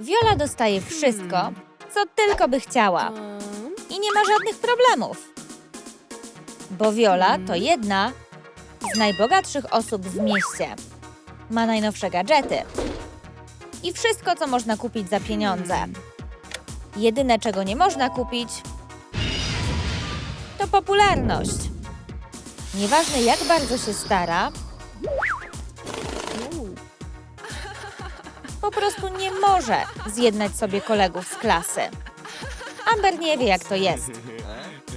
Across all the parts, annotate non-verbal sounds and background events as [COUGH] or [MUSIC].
Viola dostaje wszystko, co tylko by chciała i nie ma żadnych problemów. Bo Viola to jedna z najbogatszych osób w mieście. Ma najnowsze gadżety i wszystko, co można kupić za pieniądze. Jedyne, czego nie można kupić, to popularność. Nieważne, jak bardzo się stara, po prostu nie może zjednać sobie kolegów z klasy. Amber nie wie, jak to jest.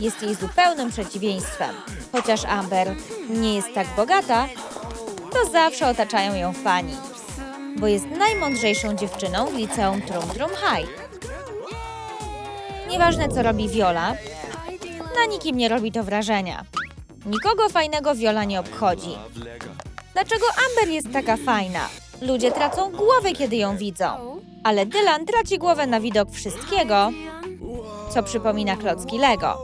Jest jej zupełnym przeciwieństwem. Chociaż Amber nie jest tak bogata, to zawsze otaczają ją fani, bo jest najmądrzejszą dziewczyną w liceum Trum Trum High. Nieważne, co robi Viola, na nikim nie robi to wrażenia. Nikogo fajnego Viola nie obchodzi. Dlaczego Amber jest taka fajna? Ludzie tracą głowę, kiedy ją widzą. Ale Dylan traci głowę na widok wszystkiego, co przypomina klocki Lego.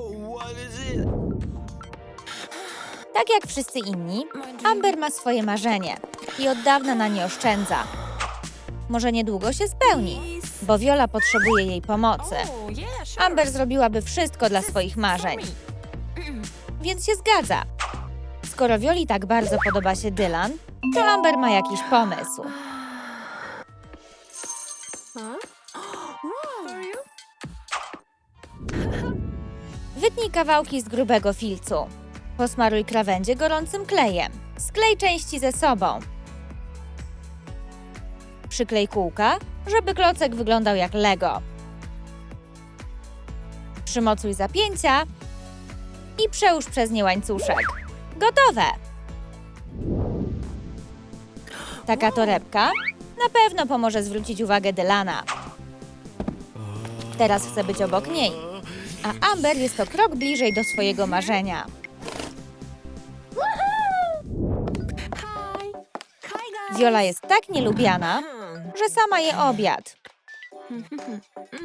Tak jak wszyscy inni, Amber ma swoje marzenie i od dawna na nie oszczędza. Może niedługo się spełni, bo Viola potrzebuje jej pomocy. Amber zrobiłaby wszystko dla swoich marzeń. Więc się zgadza. Skoro Violi tak bardzo podoba się Dylan, Amber ma jakiś pomysł. Wytnij kawałki z grubego filcu. Posmaruj krawędzie gorącym klejem. Sklej części ze sobą. Przyklej kółka, żeby klocek wyglądał jak Lego. Przymocuj zapięcia i przełóż przez nie łańcuszek. Gotowe! Taka torebka na pewno pomoże zwrócić uwagę Dylana. Teraz chcę być obok niej, a Amber jest o krok bliżej do swojego marzenia. Viola jest tak nielubiana, że sama je obiad.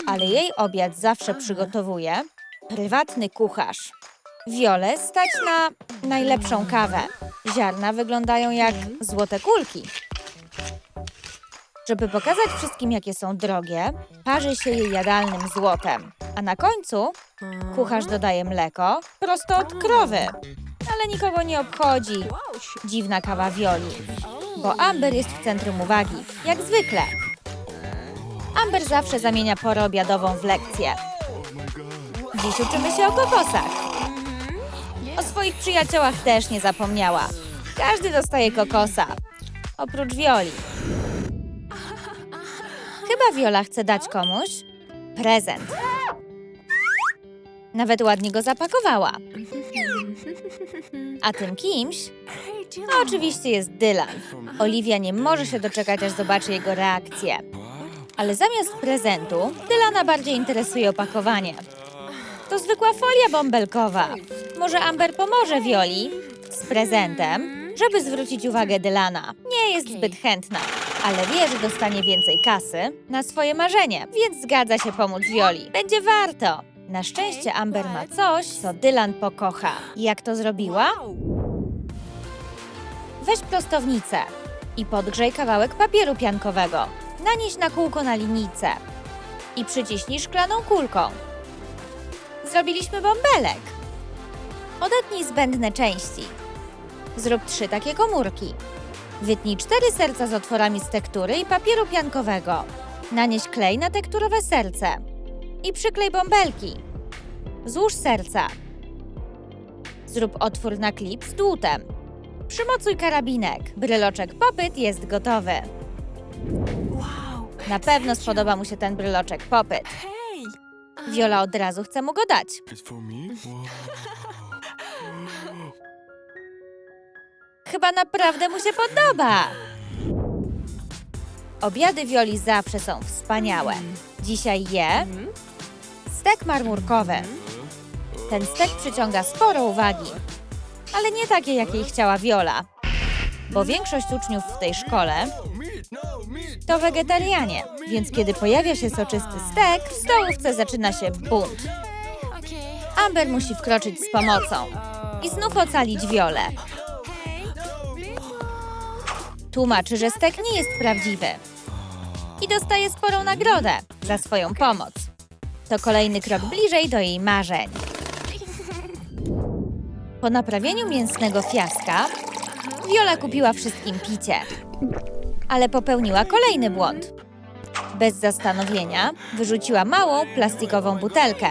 Ale jej obiad zawsze przygotowuje prywatny kucharz. Wiole stać na najlepszą kawę. Ziarna wyglądają jak złote kulki. Żeby pokazać wszystkim, jakie są drogie, parzy się je jadalnym złotem. A na końcu kucharz dodaje mleko prosto od krowy. Ale nikogo nie obchodzi dziwna kawa Wioli, bo Amber jest w centrum uwagi, jak zwykle. Amber zawsze zamienia porę obiadową w lekcję. Dziś uczymy się o kokosach. O swoich przyjaciołach też nie zapomniała. Każdy dostaje kokosa. Oprócz Wioli. Chyba Wiola chce dać komuś prezent. Nawet ładnie go zapakowała. A tym kimś no, oczywiście jest Dylan. Oliwia nie może się doczekać, aż zobaczy jego reakcję. Ale zamiast prezentu, Dylana bardziej interesuje opakowanie. To zwykła folia bąbelkowa. Może Amber pomoże Violi z prezentem, żeby zwrócić uwagę Dylana. Nie jest zbyt chętna, ale wie, że dostanie więcej kasy na swoje marzenie, więc zgadza się pomóc Violi. Będzie warto. Na szczęście Amber ma coś, co Dylan pokocha. Jak to zrobiła? Weź prostownicę i podgrzej kawałek papieru piankowego. Nanieś na kółko na linijce i przyciśnij szklaną kulką. Zrobiliśmy bąbelek. Odetnij zbędne części. Zrób trzy takie komórki. Wytnij cztery serca z otworami z tektury i papieru piankowego. Nanieś klej na tekturowe serce i przyklej bąbelki. Złóż serca. Zrób otwór na klip z dłutem. Przymocuj karabinek. Bryloczek popyt jest gotowy. Na pewno spodoba mu się ten bryloczek popyt. Viola od razu chce mu go dać. [LAUGHS] Chyba naprawdę mu się podoba. Obiady Wioli zawsze są wspaniałe. Dzisiaj je stek marmurkowy. Ten stek przyciąga sporo uwagi, ale nie takie, jakiej chciała Viola. Bo większość uczniów w tej szkole to wegetarianie, więc kiedy pojawia się soczysty stek, w stołówce zaczyna się bunt. Amber musi wkroczyć z pomocą i znów ocalić Wiolę. Tłumaczy, że stek nie jest prawdziwy. i dostaje sporą nagrodę za swoją pomoc. To kolejny krok bliżej do jej marzeń. Po naprawieniu mięsnego fiaska, Viola kupiła wszystkim picie, ale popełniła kolejny błąd. Bez zastanowienia wyrzuciła małą plastikową butelkę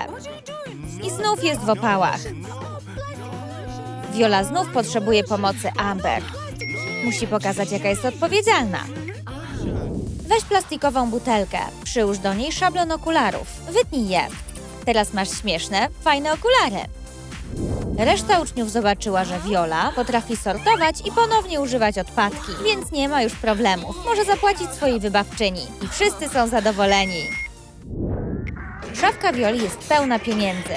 i znów jest w opałach. Viola znów potrzebuje pomocy Amber. Musi pokazać, jaka jest odpowiedzialna. Weź plastikową butelkę, przyłóż do niej szablon okularów, wytnij je. Teraz masz śmieszne, fajne okulary. Reszta uczniów zobaczyła, że Viola potrafi sortować i ponownie używać odpadki, więc nie ma już problemów. Może zapłacić swojej wybawczyni i wszyscy są zadowoleni. Szafka Violi jest pełna pieniędzy.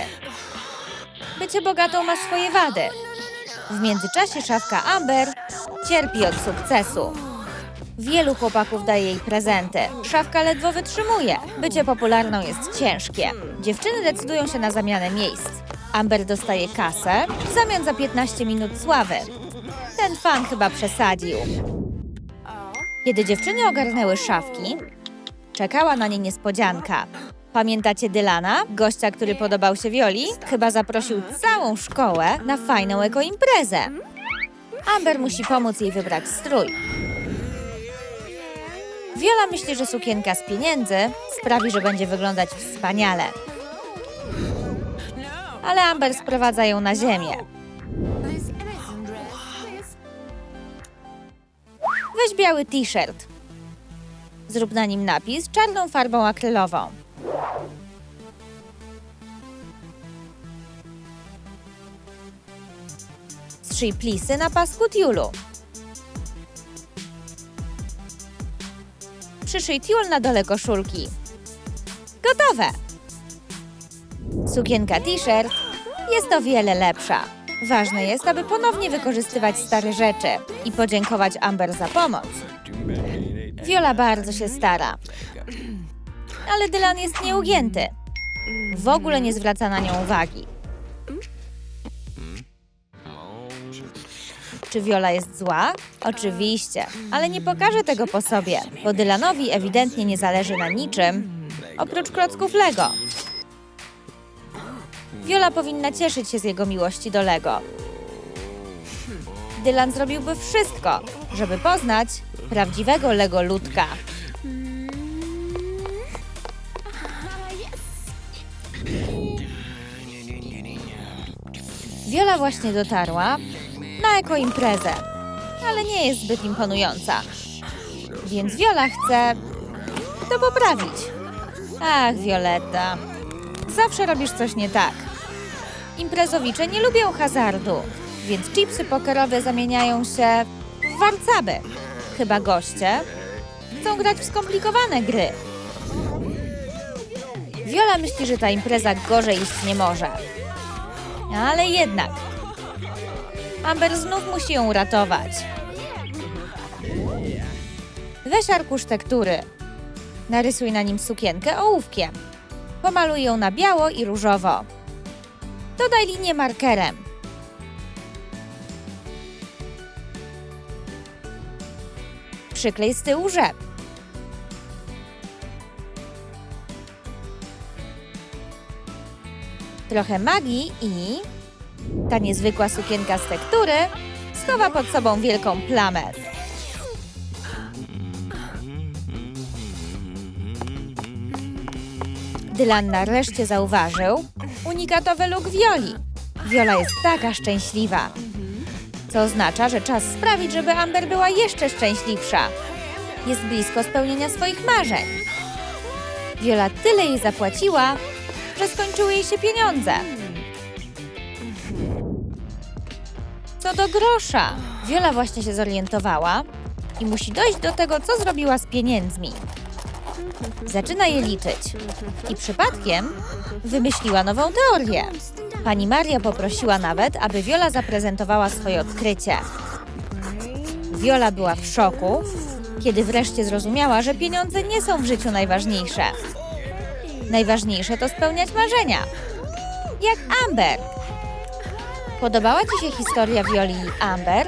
Bycie bogatą ma swoje wady. W międzyczasie szafka Amber cierpi od sukcesu. Wielu chłopaków daje jej prezenty. Szafka ledwo wytrzymuje. Bycie popularną jest ciężkie. Dziewczyny decydują się na zamianę miejsc. Amber dostaje kasę w zamian za 15 minut sławy. Ten fan chyba przesadził. Kiedy dziewczyny ogarnęły szafki, czekała na nie niespodzianka. Pamiętacie Dylana, gościa, który podobał się Wioli? Chyba zaprosił całą szkołę na fajną ekoimprezę. Amber musi pomóc jej wybrać strój. Wiola myśli, że sukienka z pieniędzy sprawi, że będzie wyglądać wspaniale. Ale Amber sprowadza ją na ziemię. Weź biały t-shirt. Zrób na nim napis czarną farbą akrylową. Strzyj plisy na pasku tiulu. Przyszyj tiul na dole koszulki. Gotowe! Sukienka t-shirt jest o wiele lepsza. Ważne jest, aby ponownie wykorzystywać stare rzeczy i podziękować Amber za pomoc. Viola bardzo się stara. Ale Dylan jest nieugięty. W ogóle nie zwraca na nią uwagi. Czy Viola jest zła? Oczywiście, ale nie pokaże tego po sobie, bo Dylanowi ewidentnie nie zależy na niczym, oprócz klocków Lego. Viola powinna cieszyć się z jego miłości do Lego. Dylan zrobiłby wszystko, żeby poznać prawdziwego Lego ludka. Viola właśnie dotarła na ekoimprezę, ale nie jest zbyt imponująca. Więc Viola chce to poprawić. Ach, Violetta, zawsze robisz coś nie tak. Imprezowicze nie lubią hazardu, więc chipsy pokerowe zamieniają się w warcaby. Chyba goście chcą grać w skomplikowane gry. Viola myśli, że ta impreza gorzej iść nie może. Ale jednak. Amber znów musi ją uratować. Weź arkusz tektury. Narysuj na nim sukienkę ołówkiem. Pomaluj ją na biało i różowo. Dodaj linię markerem. Przyklej z tyłu rzep. Trochę magii i ta niezwykła sukienka z tektury schowa pod sobą wielką plamę. Dylan nareszcie zauważył unikatowy look Violi. Viola jest taka szczęśliwa. Co oznacza, że czas sprawić, żeby Amber była jeszcze szczęśliwsza. Jest blisko spełnienia swoich marzeń. Viola tyle jej zapłaciła, że skończyły jej się pieniądze. Do grosza. Viola właśnie się zorientowała i musi dojść do tego, co zrobiła z pieniędzmi. Zaczyna je liczyć. I przypadkiem wymyśliła nową teorię. Pani Maria poprosiła nawet, aby Viola zaprezentowała swoje odkrycie. Viola była w szoku, kiedy wreszcie zrozumiała, że pieniądze nie są w życiu najważniejsze. Najważniejsze to spełniać marzenia. Jak Amber. Podobała Ci się historia Violi i Amber?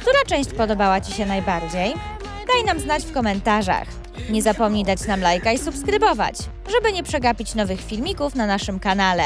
Która część podobała Ci się najbardziej? Daj nam znać w komentarzach. Nie zapomnij dać nam lajka i subskrybować, żeby nie przegapić nowych filmików na naszym kanale.